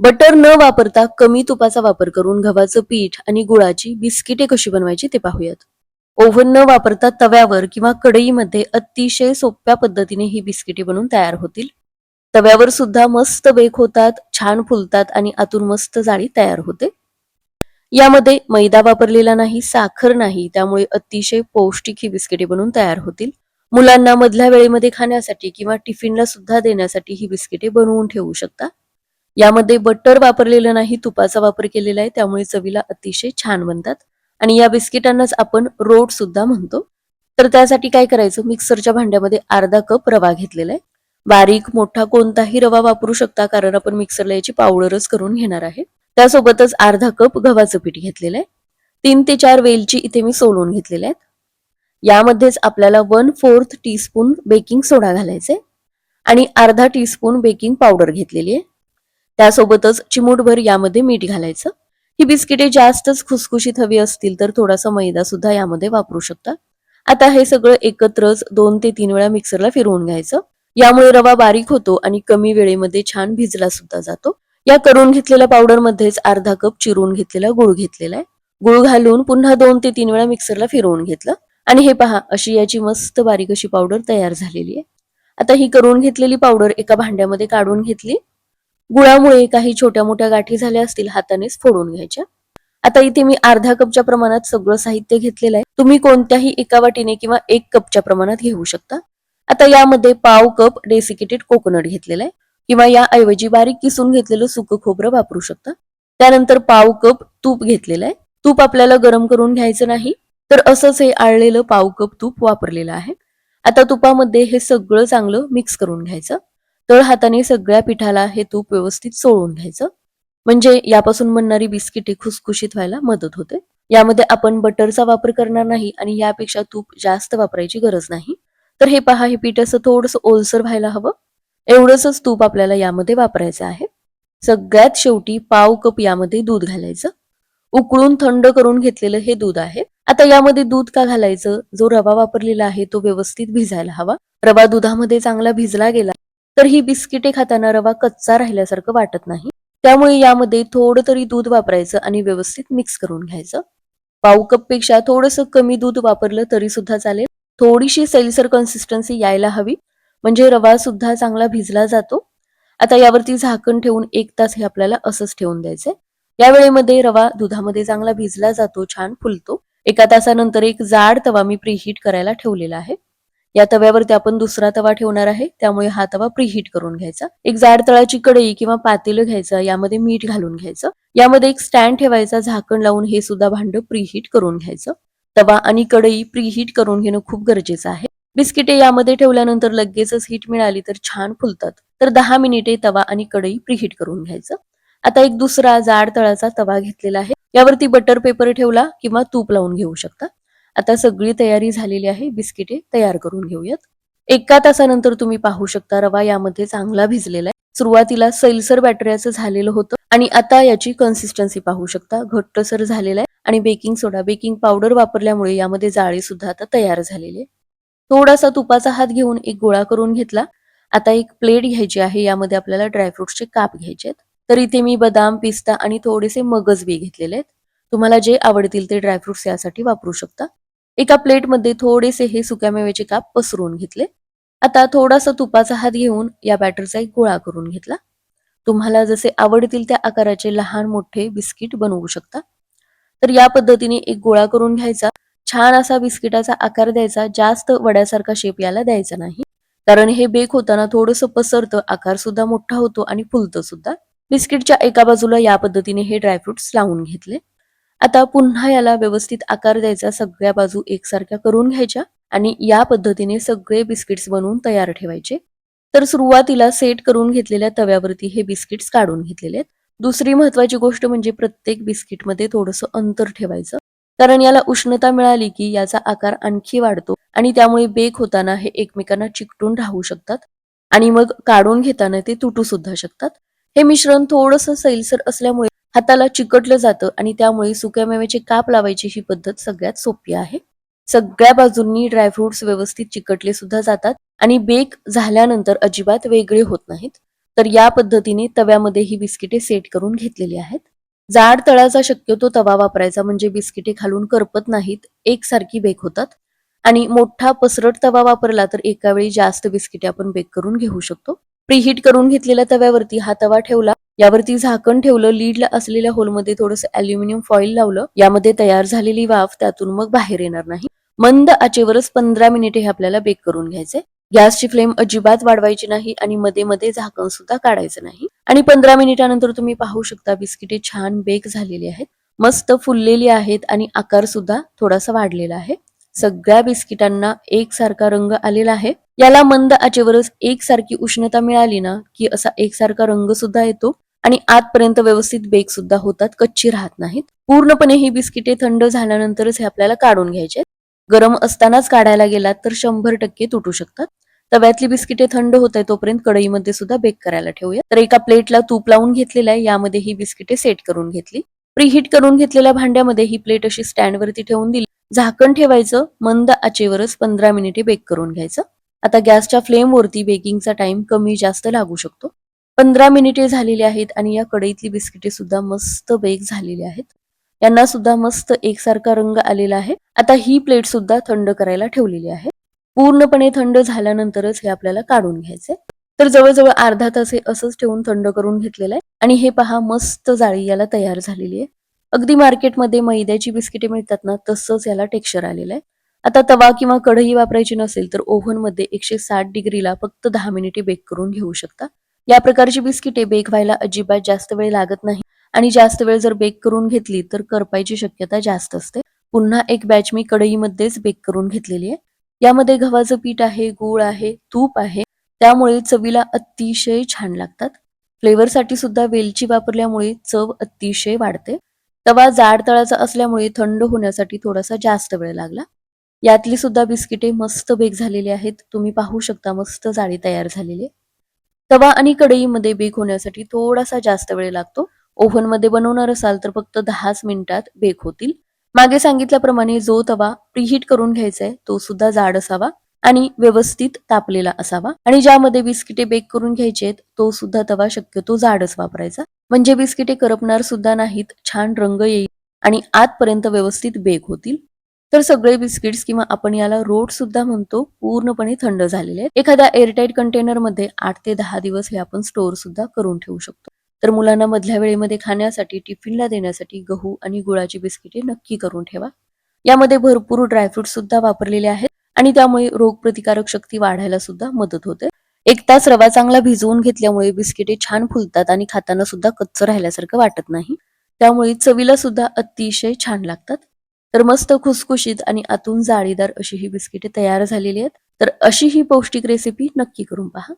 Butter न वापरता कमी तुपाचा वापर करून गव्हाचं पीठ आणि गुळाची बिस्किटे कशी बनवायची ते पाहूयात. ओव्हन न वापरता तव्यावर किंवा कढईमध्ये अतिशय सोप्या पद्धतीने ही बिस्किटे बनवून तयार होतील. तव्यावर सुद्धा मस्त बेक होतात छान फुलतात आणि आतून मस्त जाळी तयार होते. यामध्ये मैदा वापरलेला नाही साखर नाही त्यामुळे अतिशय पौष्टिक ही बिस्किटे बनवून तयार होतील. मुलांना मधल्या वेळेमध्ये खाण्यासाठी किंवा टिफिनला सुद्धा देण्यासाठी ही बिस्किटे बनवून ठेवू शकता. यामध्ये बटर वापरलेलं नाही तुपाचा वापर केलेला आहे त्यामुळे चवीला अतिशय छान बनतात. आणि या बिस्किटांनाच आपण रोट सुद्धा म्हणतो. तर त्यासाठी काय करायचं? मिक्सरच्या भांड्यामध्ये अर्धा कप रवा घेतलेला आहे. बारीक मोठा कोणताही रवा वापरू शकता कारण आपण मिक्सरला याची पावडरच करून घेणार आहे. त्यासोबतच अर्धा कप गव्हाचं पीठ घेतलेलं आहे. तीन ते चार वेलची इथे मी सोलून घेतलेल्या आहेत. यामध्येच आपल्याला one fourth teaspoon baking soda घालायचे आणि अर्धा टीस्पून बेकिंग पावडर घेतलेली आहे. त्यासोबतच चिमूटभर यामध्ये मीठ घालायचं. ही बिस्किटे जास्तच खुसखुशीत हवी असतील तर थोडासा मैदा सुद्धा यामध्ये वापरू शकता. आता हे सगळं एकत्रच दोन ते तीन वेळा मिक्सरला फिरवून घ्यायचं. यामुळे रवा बारीक होतो आणि कमी वेळेमध्ये छान भिजला सुद्धा जातो. या करून घेतलेल्या पावडर मध्येच अर्धा कप चिरून घेतलेला गुळ घेतलेला आहे. गुळ घालून पुन्हा दोन ते तीन वेळा मिक्सरला फिरवून घेतलं. आणि हे पहा अशी याची मस्त बारीक अशी पावडर तयार झालेली आहे. आता ही करून घेतलेली पावडर एका भांड्यामध्ये काढून घेतली. गुळामुळे काही छोट्या मोठ्या गाठी झाल्या असतील हातानेच फोडून घ्यायच्या. आता इथे मी अर्ध्या कपच्या प्रमाणात सगळं साहित्य घेतलेलं आहे. तुम्ही कोणत्याही एका वाटीने किंवा एक कपच्या प्रमाणात घेऊ शकता. आता यामध्ये पाव कप डेसिकेटेड कोकोनट घेतलेलं आहे. किंवा याऐवजी बारीक किसून घेतलेलं सुकं खोबरं वापरू शकता. त्यानंतर पाव कप तूप घेतलेलं आहे. तूप आपल्याला गरम करून घ्यायचं नाही तर असंच हे आळलेलं पाव कप तूप वापरलेलं आहे. आता तुपामध्ये हे सगळं चांगलं मिक्स करून घ्यायचं. तळ हाताने सगळ्या पिठाला हे तूप व्यवस्थित चोळून घ्यायचं. म्हणजे यापासून बनणारी बिस्किटे खुसखुशीत व्हायला मदत होते. यामध्ये आपण बटरचा वापर करणार नाही आणि यापेक्षा तूप जास्त वापरायची गरज नाही. तर हे पहा हे पीठ असं थोडंसं ओलसर व्हायला हवं. एवढंच तूप आपल्याला यामध्ये वापरायचं आहे. सगळ्यात शेवटी पाव कप यामध्ये दूध घालायचं. उकळून थंड करून घेतलेलं हे दूध आहे. आता यामध्ये दूध का घालायचं? जो रवा वापरलेला आहे तो व्यवस्थित भिजायला हवा. रवा दुधामध्ये चांगला भिजला गेला तर ही बिस्किटे खाताना रवा कच्चा राहिल्यासारखं वाटत नाही. त्यामुळे यामध्ये थोडं तरी दूध वापरायचं आणि व्यवस्थित मिक्स करून घ्यायचं. पाव कपपेक्षा थोडस कमी दूध वापरलं तरी सुद्धा चालेल. थोडीशी सैलसर कन्सिस्टन्सी यायला हवी. म्हणजे रवा सुद्धा चांगला भिजला जातो. आता यावरती झाकण ठेवून एक तास हे आपल्याला असंच ठेवून द्यायचंय. या वेळेमध्ये रवा दुधामध्ये चांगला भिजला जातो छान फुलतो. एका तासानंतर एक जाड तवा मी प्रीहीट करायला ठेवलेला आहे. या तव्यावरती आपण दुसरा तवा ठेवणार आहे. त्यामुळे हा तवा प्रीहीट करून घ्यायचा. एक जाड तळाची कढई किंवा पातेलं घ्यायचं यामध्ये मीठ घालून घ्यायचं. यामध्ये एक स्टँड ठेवायचा झाकण लावून हे सुद्धा भांड प्रीहीट करून घ्यायचं. तवा आणि कढई प्रीहीट करून घेणं खूप गरजेचं आहे. बिस्किटे यामध्ये ठेवल्यानंतर लगेचच हीट मिळाली तर छान फुलतात. तर दहा मिनिटे तवा आणि कढई प्रीहीट करून घ्यायचं. आता एक दुसरा जाड तळाचा तवा घेतलेला आहे. यावरती बटर पेपर ठेवला किंवा तूप लावून घेऊ शकता. आता सगळी तयारी झालेली आहे बिस्किटे तयार करून घेऊयात. एका तासानंतर तुम्ही पाहू शकता रवा यामध्ये चांगला भिजलेला आहे. सुरुवातीला सैलसर बॅटऱ्याचं झालेलं होतं आणि आता याची कन्सिस्टन्सी पाहू शकता. घट्टसर झालेला आहे आणि बेकिंग सोडा. बेकिंग पावडर वापरल्यामुळे यामध्ये जाळी सुद्धा आता तयार झालेली आहे थोडासा तुपाचा हात घेऊन एक गोळा करून घेतला. आता एक प्लेट घ्यायची आहे. यामध्ये आपल्याला ड्रायफ्रुट्सचे काप घ्यायचे आहेत. तर इथे मी बदाम पिस्ता आणि थोडेसे मगज बी घेतलेले आहेत. तुम्हाला जे आवडतील ते ड्रायफ्रुट्स यासाठी वापरू शकता. एका प्लेटमध्ये थोडेसे हे सुक्या मेव्याचे काप पसरून घेतले. आता थोडासा तुपाचा हात घेऊन या बॅटरचा एक गोळा करून घेतला. तुम्हाला जसे आवडतील त्या आकाराचे लहान मोठे बिस्किट बनवू शकता. तर या पद्धतीने एक गोळा करून घ्यायचा. छान असा बिस्किटाचा आकार द्यायचा. जास्त वड्यासारखा शेप याला द्यायचा नाही. कारण हे बेक होताना थोडंसं पसरतं आकार सुद्धा मोठा होतो आणि फुलतं सुद्धा बिस्किटच्या एका बाजूला या पद्धतीने हे ड्रायफ्रुट्स लावून घेतले. आता पुन्हा याला व्यवस्थित आकार द्यायचा सगळ्या बाजू एकसारख्या करून घ्यायच्या आणि या पद्धतीने सगळे बिस्किट्स बनवून तयार ठेवायचे. तर सुरुवातीला सेट करून घेतलेल्या तव्यावरती हे बिस्किट्स काढून घेतलेले आहेत. दुसरी महत्वाची गोष्ट म्हणजे प्रत्येक बिस्किटमध्ये थोडंसं अंतर ठेवायचं. कारण याला उष्णता मिळाली की याचा आकार आणखी वाढतो आणि त्यामुळे बेक होताना हे एकमेकांना चिकटून राहू शकतात आणि मग काढून घेताना ते तुटू सुद्धा शकतात. हे मिश्रण थोडंसं सैलसर असल्यामुळे हाताला चिकटलं जातं आणि त्यामुळे सुक्या मेव्याचे काप लावायची ही पद्धत सगळ्यात सोपी आहे. सगळ्या बाजूंनी ड्रायफ्रुट्स व्यवस्थित चिकटले सुद्धा जातात आणि बेक झाल्यानंतर अजिबात वेगळे होत नाहीत. तर या पद्धतीने तव्यामध्ये ही बिस्किटे सेट करून घेतलेली आहेत. जाड तळाचा शक्यतो तवा वापरायचा म्हणजे बिस्किटे खालून करपत नाहीत एकसारखी बेक होतात. आणि मोठा पसरट तवा वापरला तर एका वेळी जास्त बिस्किटे आपण बेक करून घेऊ शकतो. प्रीहीट करून घेतलेल्या तव्यावरती हा तवा ठेवला. यावरती झाकण ठेवलं लीडला असलेल्या होलमध्ये थोडंसं अल्युमिनियम फॉईल लावलं. यामध्ये तयार झालेली वाफ त्यातून मग बाहेर येणार नाही. मंद आचेवरच पंधरा मिनिटे हे आपल्याला बेक करून घ्यायचे गॅसची फ्लेम अजिबात वाढवायची नाही आणि मध्ये मध्ये झाकण सुद्धा काढायचं नाही. आणि पंधरा मिनिटानंतर तुम्ही पाहू शकता बिस्किटे छान बेक झालेली आहेत. मस्त फुललेली आहेत आणि आकार सुद्धा थोडासा वाढलेला आहे. सगळ्या बिस्किटांना एकसारखा रंग आलेला आहे. याला मंद आचेवरच एकसारखी उष्णता मिळाली ना की असा एकसारखा रंग सुद्धा येतो. आणि आतपर्यंत व्यवस्थित बेक सुद्धा होतात कच्ची राहत नाहीत. पूर्णपणे ही बिस्किटे थंड झाल्यानंतरच हे आपल्याला काढून घ्यायचे गरम असतानाच काढायला गेलात तर शंभर टक्के तुटू शकतात. तव्यातली बिस्किटे थंड होत आहे तोपर्यंत कढईमध्ये सुद्धा बेक करायला ठेवूया. तर एका प्लेटला तूप लावून घेतलेलं आहे यामध्ये ही बिस्किटे सेट करून घेतली. प्रीहीट करून घेतलेल्या भांड्यामध्ये ही प्लेट अशी स्टँडवरती ठेवून दिली. झाकण ठेवायचं मंद आचेवरच पंधरा मिनिटे बेक करून घ्यायचं. आता गॅसच्या फ्लेमवरती बेकिंगचा टाइम कमी जास्त लागू शकतो. पंधरा मिनिटे झालेली आहेत आणि या कढईतली बिस्किटे सुद्धा मस्त बेक झालेली आहेत. यांना सुद्धा मस्त एकसारखा रंग आलेला आहे. आता ही प्लेट सुद्धा थंड करायला ठेवलेली आहे. पूर्णपणे थंड झाल्यानंतरच हे आपल्याला काढून घ्यायचे तर जवळजवळ अर्धा तास हे असंच ठेवून थंड करून घेतलेलं आहे. आणि हे पहा मस्त जाळी याला तयार झालेली आहे. अगदी मार्केटमध्ये मैद्याची बिस्किटे मिळतात ना तसंच याला टेक्स्चर आलेलं आहे. आता तवा किंवा कढई वापरायची नसेल तर ओव्हनमध्ये एकशे साठ डिग्रीला फक्त दहा मिनिटे बेक करून घेऊ शकता. या प्रकारची बिस्किटे बेक व्हायला अजिबात जास्त वेळ लागत नाही. आणि जास्त वेळ जर बेक करून घेतली तर करपायची शक्यता जास्त असते. पुन्हा एक बॅच मी कढईमध्येच बेक करून घेतलेली आहे. यामध्ये गव्हाचं पीठ आहे गूळ आहे तूप आहे. त्यामुळे चवीला अतिशय छान लागतात. फ्लेवरसाठी सुद्धा वेलची वापरल्यामुळे चव अतिशय वाढते. तवा जाड तळाचा असल्यामुळे थंड होण्यासाठी थोडासा जास्त वेळ लागला. यातली सुद्धा बिस्किटे मस्त बेक झालेली आहेत. तुम्ही पाहू शकता मस्त जाळी तयार झालेली आहे. तवा आणि कढईमध्ये बेक होण्यासाठी थोडासा जास्त वेळ लागतो. ओव्हनमध्ये बनवणार असाल तर फक्त दहाच मिनिटात बेक होतील. मागे सांगितल्याप्रमाणे जो तवा प्रीहीट करून घ्यायचा आहे तो सुद्धा जाड असावा आणि व्यवस्थित तापलेला असावा. आणि ज्यामध्ये बिस्किटे बेक करून घ्यायचे तो सुद्धा तवा शक्यतो जाडच वापरायचा. म्हणजे बिस्किटे करपणार सुद्धा नाहीत छान रंग येईल आणि आतपर्यंत व्यवस्थित बेक होतील. तर सगळे बिस्किट्स किंवा आपण याला रोड सुद्धा म्हणतो पूर्णपणे थंड झालेले आहेत. एखाद्या एअरटाईट कंटेनरमध्ये आठ ते दहा दिवस हे आपण स्टोअर सुद्धा करून ठेवू शकतो. तर मुलांना मधल्या वेळेमध्ये खाण्यासाठी टिफिनला देण्यासाठी गहू आणि गुळाची बिस्किटे नक्की करून ठेवा. यामध्ये भरपूर ड्रायफ्रुट सुद्धा वापरलेले आहेत आणि त्यामुळे रोगप्रतिकारक शक्ती वाढायला सुद्धा मदत होते. एक तास रवा चांगला भिजवून घेतल्यामुळे बिस्किटे छान फुलतात आणि खाताना सुद्धा कच्चं राहिल्यासारखं वाटत नाही. त्यामुळे चवीला सुद्धा अतिशय छान लागतात. तर मस्त खुसखुशीत आणि आतून जाळीदार अशी ही बिस्किटे तयार झालेली आहेत. तर अशी ही पौष्टिक रेसिपी नक्की करून पहा.